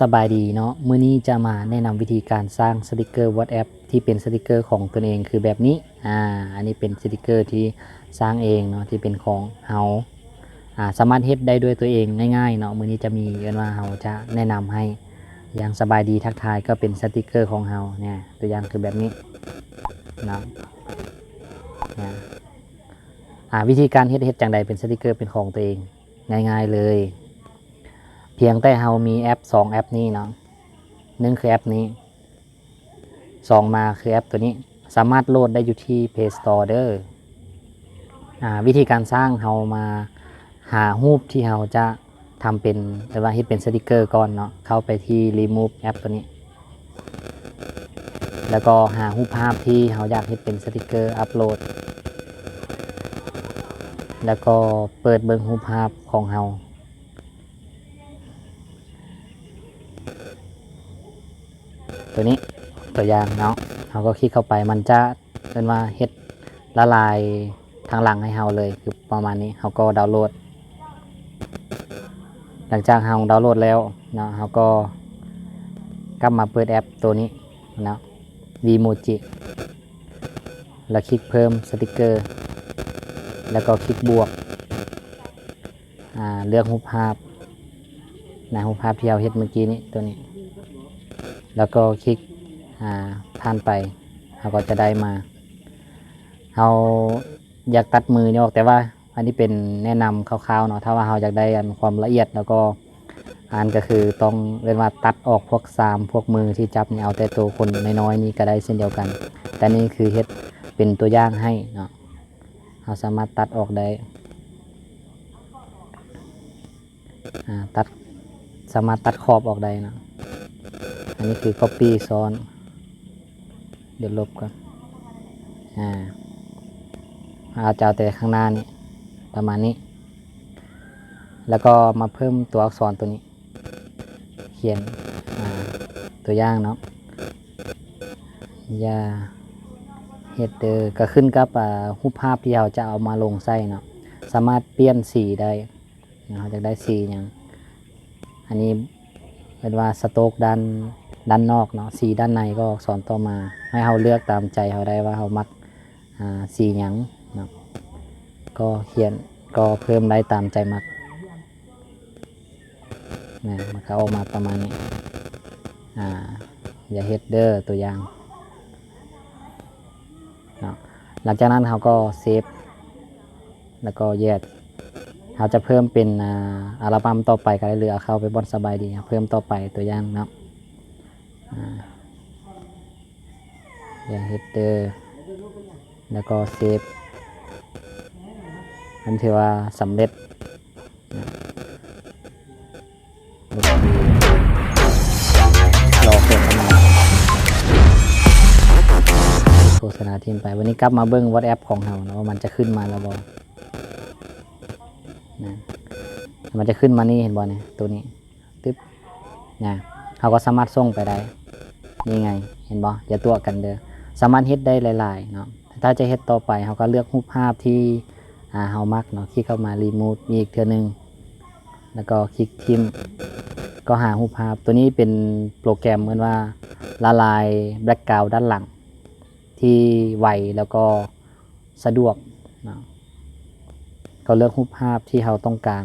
สบายดีเนาะมื้อนี้จะมาแนะนำวิธีการสร้างสติกเกอร์ WhatsApp ที่เป็นสติกเกอร์ของตนเองคือแบบนี้อ่าอันนี้เป็นสติกเกอร์ที่สร้างเองเนาะที่เป็นของเฮาอ่าสามารถเฮ็ดได้ด้วยตัวเองง่ายๆเนาะมื้อนี้จะมีเอิ้นว่าเฮาจะแนะนำให้อย่างสบายดีทักทายก็เป็นสติกเกอร์ของเฮาเนี่ยตัวอย่างคือแบบนี้เนาะเนี่ยอ่าวิธีการเฮ็ดเฮ็ดจังใดเป็นสติกเกอร์เป็นของตัวเองง่าย ๆเลย เพียงแต่เรามีแอป2แอปนี้เนาะหนึ่งคือแอปนี้สองมาคือแอปตัวนี้สามารถโหลดได้อยู่ที่ Play Store เด้ออ่าวิธีการสร้างเรามาหารูปที่เราจะทำเป็นแต่ว่าเฮ็ดเป็นสติกเกอร์ก่อนเนาะเข้าไปที่ remove แอปตัวนี้ แล้วก็หารูปภาพที่เราอยากเฮ็ดเป็นสติกเกอร์อัปโหลด แล้วก็เปิดเบิ่งรูปภาพของเรา ตัวนี้ตัวอย่างเนาะเราก็คลิกเข้าไปมันจะเป็นว่าเฮ็ดละลายทางหลังให้เราเลยคือประมาณนี้เราก็ดาวน์โหลด หลังจากเราดาวน์โหลดแล้วเนาะเราก็กลับมาเปิดแอปตัวนี้เนาะ Vmoji แล้วคลิกเพิ่มสติกเกอร์ แล้วก็คลิกบวกอ่าเลือกรูปภาพนะรูปภาพที่เราเฮ็ดเมื่อกี้นี้ตัวนี้ แล้วก็คลิกอ่าผ่านไปเราก็จะได้มาเราอยากตัดมือนี่ออกแต่ว่าอันนี้เป็นแนะนำคร่าวๆเนาะถ้าว่าเราอยากได้อันความละเอียดแล้วก็อันก็คือต้องเรียกว่าตัดออกพวกซามพวกมือที่จับเนี่ยเอาแต่ตัวคนน้อยๆนี่ก็ได้เช่นเดียวกัน แต่นี่คือเฮ็ดเป็นตัวอย่างให้เนาะเราสามารถตัดออกได้อ่าตัดสามารถตัดขอบออกได้เนาะ อันนี้คือ copy ซ้อน เดี๋ยวลบก่อนอ่าเอาจะเอาแต่ข้างหน้านี่ประมาณนี้ แล้วก็มาเพิ่มตัวอักษรตัวนี้ เขียนตัวอย่างเนาะยาเฮดเดอร์ก็ขึ้นกับรูปภาพที่เราจะเอามาลงใส่เนาะสามารถเปลี่ยนสีได้เราจะได้สีอย่าง อันนี้เป็นว่าสโต๊กด้าน ด้านนอกเนาะสีด้านในก็สอักษรต่อมาให้เราเลือกตามใจเขาได้ว่าเขามักสีหยังเนาะก็เขียนก็เพิ่มได้ตามใจมักนะมันก็ออกมาประมาณนี้อ่าอย่าเฮดเดอร์ตัวอย่างเนาะหลังจากนั้นเขาก็เซฟแล้วก็แยกเราจะเพิ่มเป็นอัลบั้มต่อไปก็ได้หรือเอาเข้าไปบอนสบายดี เพิ่มต่อไปตัวอย่างเนาะ อย่างเฮดเดอร์แล้วก็เซฟอันถือว่าสำเร็จนะรอโฆษณาโฆษณาทิ้งไปวันนี้กลับมาเบิ้งวอทแอปของเรานะว่ามันจะขึ้นมาแล้วบอนะมันจะขึ้นมานี่เห็นบอลเนี่ยตัวนี้ตึ๊บนะเขาก็สามารถส่งไปได้ นี่ไง เห็นบออย่าตัวกันเด้อสามารถเฮ็ดได้หลายๆเนาะถ้าจะเฮ็ดต่อไปเขาก็เลือกรูปภาพที่อ่าเฮามักเนาะคลิกเข้ามารีมูฟอีกเทื่อหนึงแล้วก็คลิกทิมก็หารูปภาพตัวนี้เป็นโปรแกรมเหมือนว่าละลายแบล็กกราวด์ด้านหลัง ที่ไวแล้วก็สะดวกเนาะก็เลือกรูปภาพที่เราต้องการ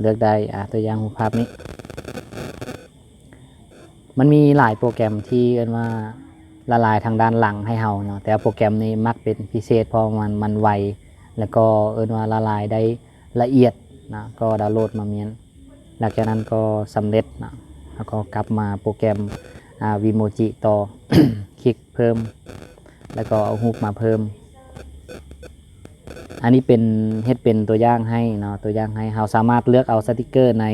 เลือกได้ตัวอย่างรูปภาพนี้ มันมีหลายโปรแกรมที่เรียกว่าละลายทางด้านหลังให้เราเนาะแต่โปรแกรมนี้มักเป็นพิเศษเพราะมันมันไว แล้วก็เอินว่าละลายได้ละเอียดนะก็ดาวน์โหลดมาเมียนหลังจากนั้นก็สำเร็จนะแล้วก็กลับมาโปรแกรมวีโมจิต่อคลิกเพิ่ม แล้วก็เอารูปมาเพิ่ม อันนี้เป็นเฮ็ดเป็นตัวอย่างให้เนาะตัวอย่างให้เราสามารถเลือกเอาสติกเกอร์ใน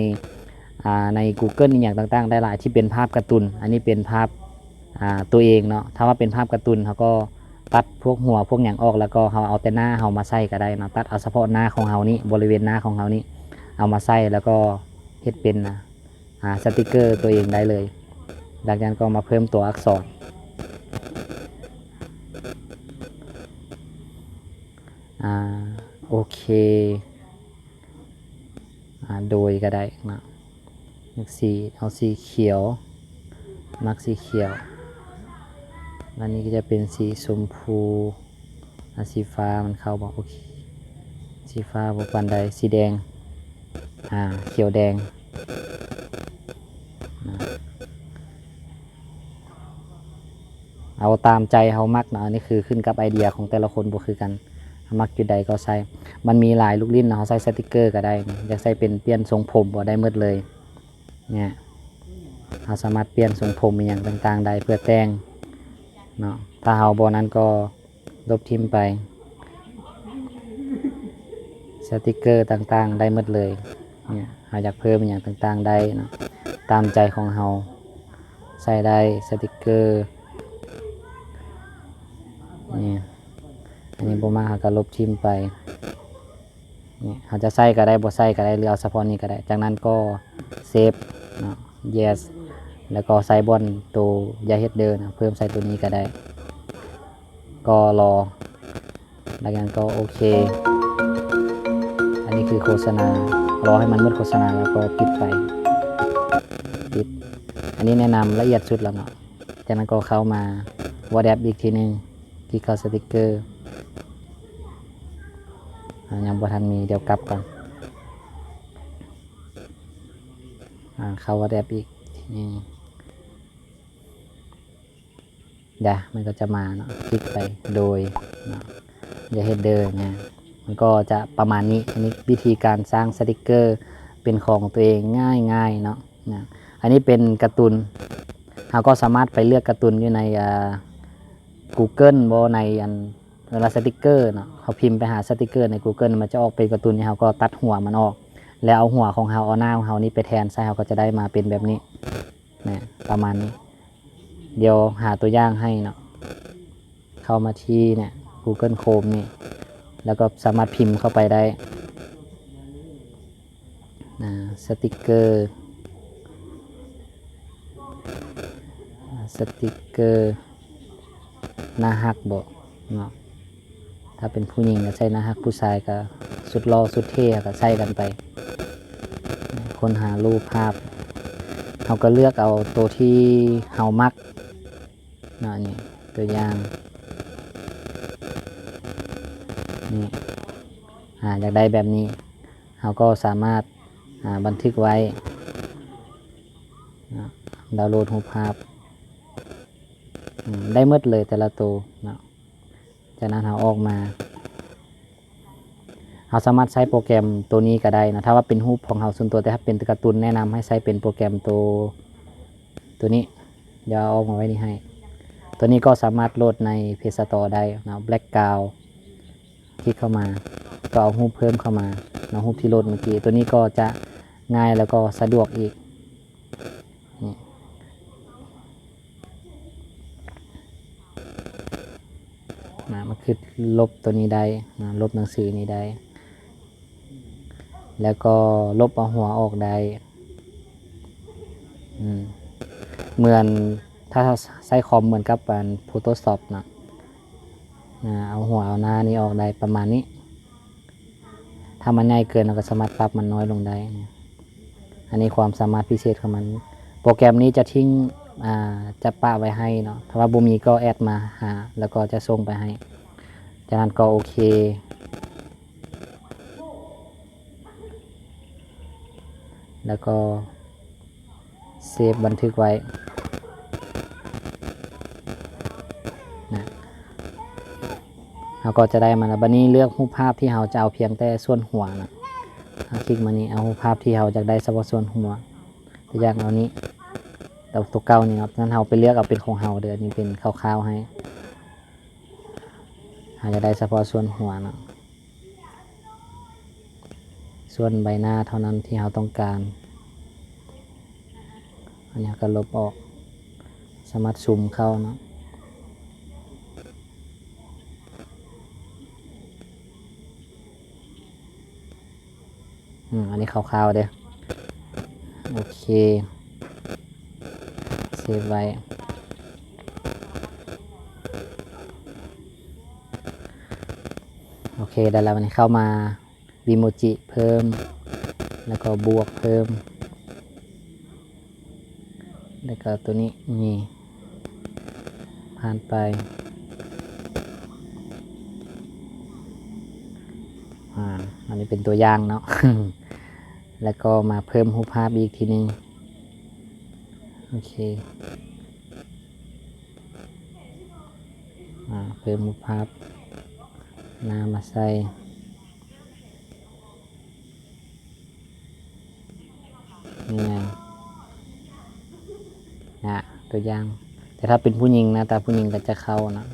ใน Google อย่างต่างๆ ได้หลายที่เป็นภาพการ์ตูนอันนี้เป็นภาพาตัวเองเนาะถ้าว่าเป็นภาพการ์ตูนเขาก็ตัดพวกหัวพวกอย่างออกแล้วก็เราเอาแต่หน้าเรามาใส่ก็ได้เนาะตัดเอาเฉพาะหน้าของเรานี่บริเวณหน้าของเรานี่เอามาใส่แล้วก็เฮ็ดเป็นนะสติกเกอร์ตัวเองได้เลยหลังจากนั้นก็มาเพิ่มตัวอักษร อ่าโอเคอ่าโดยก็ได้นะมักสีเอาสีเขียว มักสีเขียวอันนี้ก็จะเป็นสีชมพูสีฟ้ามันเข้าบอกโอเคสีฟ้าบปันใดสีแดงอ่าเขียวแดงเอาตามใจเขามักเนาะอันนี้คือขึ้นกับไอเดียของแต่ละคนบ่คือกัน มักจุดใดก็ใส่มันมีหลายลูกลิ้นเนาะใส่สติกเกอร์ก็ได้อยากใส่เป็นเปลี่ยนทรงผมบ่ได้หมดเลยเนี่ยเราสามารถเปลี่ยนทรงผมอย่างต่างๆได้เพื่อแต่งเนาะถ้าเฮาบ่นั้นก็ลบทิมไปสติกเกอร์ต่างๆ ได้หมดเลยเนี่ยเราอยากเพิ่มอย่างต่างๆได้เนาะตามใจของเฮาใส่ได้สติกเกอร์ นี่ อันนี้ บ่มาเราก็ลบทิมไปนี่เขาจะใส่ก็ได้บ่ใส่ก็ได้หรือเอาเฉพาะนี้ก็ได้ จากนั้นก็เซฟเนาะ yes แล้วก็ใส่บอลตัวยาเฮ็ดเดินนะเพิ่มใส่ตัวนี้ก็ได้ ก็รอ แล้วกันก็โอเค อันนี้คือโฆษณารอให้มันมืดโฆษณาแล้วก็ปิดไปปิด อันนี้แนะนำละเอียดสุดแล้วเนาะจากนั้นก็เข้ามา w a t s a p อีกทีหนึงคลิกเข้าสติกเกอร์ ยังบ่ทันมีเดี๋ยวกลับก่อนเข้าวัดแอปอีกทีนี้เดี๋ยมันก็จะมาเนาะคลิกไปโดยเนาะอย่าเฮดเดอร์เนี่ยมันก็จะประมาณนี้อันนี้วิธีการสร้างสติกเกอร์เป็นของตัวเองง่ายๆเนาะนะอันนี้เป็นการ์ตูนเราก็สามารถไปเลือกการ์ตูนอยู่ในอ่า Google บ่ในอัน เวลาสติกเกอร์เนาะเขาพิมพ์ไปหาสติกเกอร์ใน Google มันจะออกเป็นการ์ตูนนี่เขาก็ตัดหัวมันออก แล้วเอาหัวของเขาเอาหน้าของเขานี่ไปแทนใส่เขาก็จะได้มาเป็นแบบนี้เนี่ยประมาณนี้ เดี๋ยวหาตัวอย่างให้เนาะเข้ามาที่เนี่ย Google Chrome นี่ แล้วก็สามารถพิมพ์เข้าไปได้นะสติกเกอร์สติกเกอร์หน้าฮักบอกเนาะ ถ้าเป็นผู้หญิงก็ใส่หนะฮักผู้ชายก็สุดรอสุดเท่ก็ใส่กันไป คนหารูปภาพเขาก็เลือกเอาตัวที่เฮามักนาะนี่ตัวอย่างนี่อ่าอยากได้แบบนี้เขาก็สามารถาบันทึกไว้ดาวน์โหลดรูปภาพ ได้หมดเลยแต่ละตัวเนาะ จากนั้นเราออกมาเราสามารถใช้โปรแกรมตัวนี้ก็ได้นะถ้าว่าเป็นรูปของเราส่วนตัวแต่ถ้าเป็นการ์ตูนแนะนำให้ใช้เป็นโปรแกรมตัวตัวนี้เดี๋ยวเอามาไว้นี่ให้ ตัวนี้ก็สามารถโหลดในเพจสตอได้นะ Black g r o u n d คลิกเข้ามาก็เอารูปเพิ่มเข้ามานะรูปที่โหลดเมื่อกี้ตัวนี้ก็จะง่ายแล้วก็สะดวกอีก นะมันคือลบตัวนี้ได้นะลบหนังสือนี้ได้ แล้วก็ลบเอาหัวออกได้เหมือนถ้าใช้คอมเหมือนกับการ Photoshop นะนะเอาหัวเอาหน้านี้ออกได้ประมาณนี้ ถ้ามันง่ายเกินเราก็สามารถปรับมันน้อยลงได้ อันนี้ความสามารถพิเศษของมัน โปรแกรมนี้จะทิ้ง จะปะไว้ให้เนาะถ้าว่าบุมีก็แอดมาหา แล้วก็จะส่งไปให้ จากนั้นก็โอเค แล้วก็เซฟบันทึกไว้นะเราก็จะได้มาแล้วบันนี้เลือกรูปภาพที่เราจะเอาเพียงแต่ส่วนหัวนะคลิกมานี้เอารูปภาพที่เราจะได้เฉพาะส่วนหัวตัวอย่างเอานี้ แต่ตัวเก่านี่ครับงั้นเราไปเลือกเอาเป็นของเราเดี๋ยวนี้เป็นคร่าวๆให้อาจจะได้เฉพาะส่วนหัวเนาะส่วนใบหน้าเท่านั้นที่เราต้องการ อันนี้ก็ลบออก สามารถซูมเข้าเนาะอืมอันนี้คร่าวๆเด้อโอเค เซฟไว้ โอเคได้แล้ววันนี้เข้ามาวิโมจิเพิ่ม แล้วก็บวกเพิ่ม แล้วก็ตัวนี้นี่ผ่านไปอ่าอันนี้เป็นตัวอย่างเนาะ แล้วก็มาเพิ่มรูปภาพอีกทีหนึง โอเค อ่า เพิ่มรูปภาพน้ามาใส่นี่ไงนะตัวอย่าง แต่ถ้าเป็นผู้หญิงนะตาผู้หญิงก็จะเข้านะ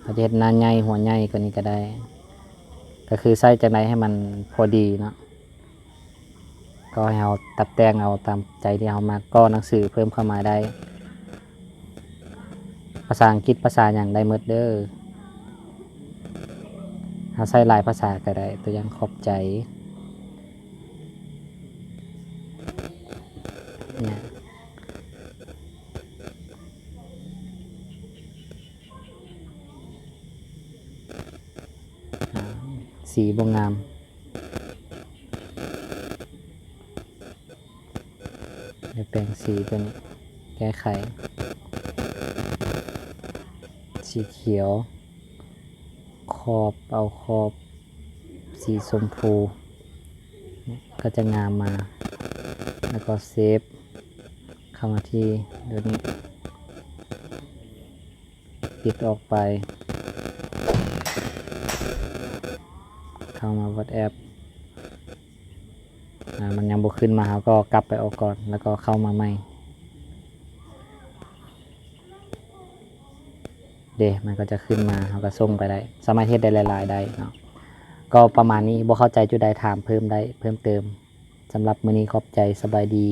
เขาจะเห็นหน้าใหญ่หัวใหญ่กว่านี้ก็ได้ ก็คือใส่จากไหนให้มันพอดีเนาะ ก็ให้เราตัดแต่งเอาตามใจที่เรามาก็หนังสือเพิ่มเข้ามาได้ ภาษาอังกฤษภาษาอย่างไดเมดเด้อเราใส่หลายภาษาก็ได้ตัวอย่างขอบใจเนี่ยสีบงงาม เดี๋ยวแปลงสีตัวนี้แก้ไข สีเขียว ขอบเอาขอบสีชมพูเนี่ยก็จะงามมา แล้วก็เซฟเข้ามาที่เดี๋ยวนี้ ปิดออกไป เข้ามา WhatsApp อ่า มันยังบกขึ้นมาเราก็กลับไปออกก่อน แล้วก็เข้ามาใหม่เดมันก็จะขึ้นมาเราก็ส่งไปได้สามารถเฮ็ดได้หลาย ๆ ได้เนาะก็ประมาณนี้บ่เข้าใจจุดใดถามเพิ่มได้เพิ่มเติมสำหรับมื้อนี้ขอบใจสบายดี